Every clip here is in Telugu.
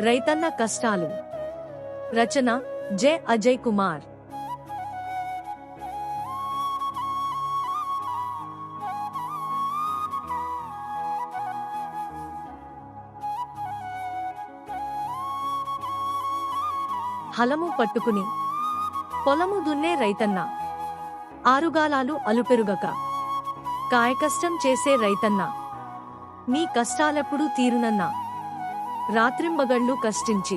రైతన్న కష్టాలు. రచన జె అజయ్ కుమార్. హలము పట్టుకుని. పొలము దున్నే రైతన్న. ఆరుగాలాలు అలుపెరుగక. కాయకష్టం చేసే రైతన్న. నీ కష్టాలెప్పుడు తీరునన్నా. రాత్రింబగళ్ళు కష్టించి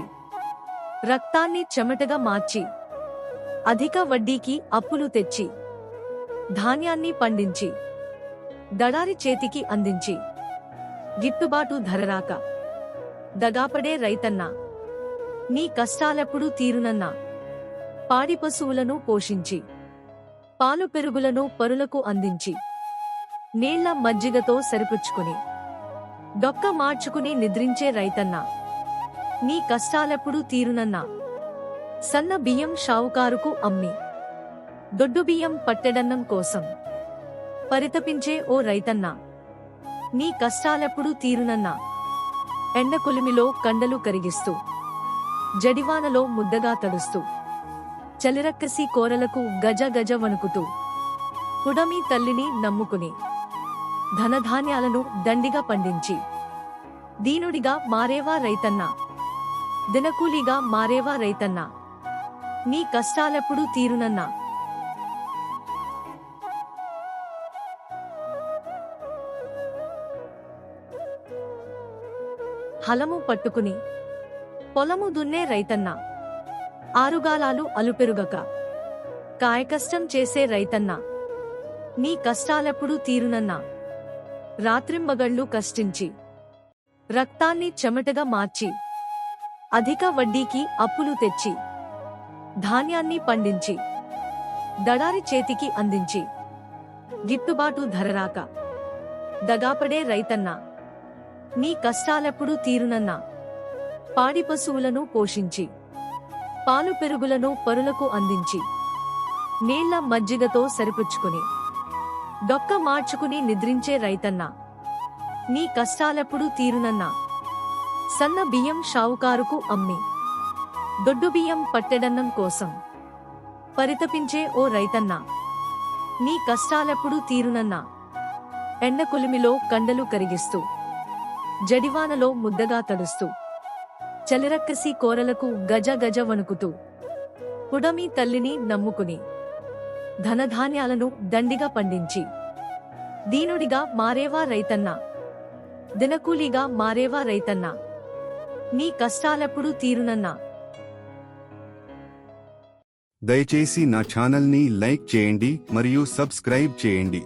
రక్తాన్ని చెమటగా మార్చి అధిక వడ్డీకి అప్పులు తెచ్చి ధాన్యాన్ని పండించి దడారి చేతికి అందించి గిట్టుబాటు ధరరాక దగాపడే రైతన్న నీ కష్టాలెప్పుడూ తీరునన్నా పాడి పశువులను పోషించి పాలు పెరుగులను పరులకు అందించి నీళ్ళ మజ్జిగతో సరిపుచ్చుకుని డొక్క మార్చుకుని నిద్రించే రైతన్న. నీ కష్టాలెప్పుడు తీరునన్నా. సన్న బియ్యం షావుకారుకు అమ్మి. దొడ్డు బియ్యం పట్టెడన్నం కోసం. పరితపించే ఓ రైతన్న. నీ కష్టాలెప్పుడు తీరునన్నా. ఎండ కొలిమిలో కండలు కరిగిస్తూ. జడివానలో ముద్దగా తడుస్తూ. చలిరక్కసి కోరలకు గజ గజ వణుకుతూ. కుడమి తల్లిని నమ్ముకుని. ధనధాన్యాలను దండిగా పండించి దీనుడిగా మారేవా రైతన్న దినకూలిగా మారేవా రైతన్న నీ కష్టాలెప్పుడు తీరునన్నా. హలము పట్టుకుని పొలము దున్నే రైతన్న. ఆరుగాలాలు అలుపెరుగక కాయకష్టం చేసే రైతన్న. నీ కష్టాలెప్పుడు తీరునన్నా. రాత్రింబగళ్ళు కష్టించి రక్తాన్ని చెమటగా మార్చి అధిక వడ్డీకి అప్పులు తెచ్చి ధాన్యాన్ని పండించి దడారి చేతికి అందించి గిట్టుబాటు ధరరాక దగాపడే రైతన్నా నీ కష్టాలెప్పుడు తీరునన్నా పాడి పశువులను పోషించి పాలు పెరుగులను పరులకు అందించి నీళ్ళ మజ్జిగతో సరిపుచ్చుకుని డొక్క మార్చుకుని నిద్రించే రైతన్న. నీ కష్టాలెప్పుడు తీరునన్నా. సన్న బియ్యం షావుకారుకు అమ్మి. దొడ్డు బియ్యం పట్టెడన్నం కోసం పరితపించే ఓ రైతన్న. నీ కష్టాలెప్పుడు తీరునన్నా. ఎండ కొలిమిలో కండలు కరిగిస్తూ. జడివానలో ముద్దగా తడుస్తూ. చలిరక్కసి కోరలకు గజ గజ వణుకుతూ. పుడమి తల్లిని నమ్ముకుని. ధనధాన్యాలను దండిగా పండించి దీనుడిగా మారేవా రైతన్న దినకూలీగా మారేవా రైతన్న నీ కష్టాలెప్పుడు తీరునన్నా. దయచేసి నా ఛానల్ని లైక్ చేయండి మరియు సబ్స్క్రైబ్ చేయండి.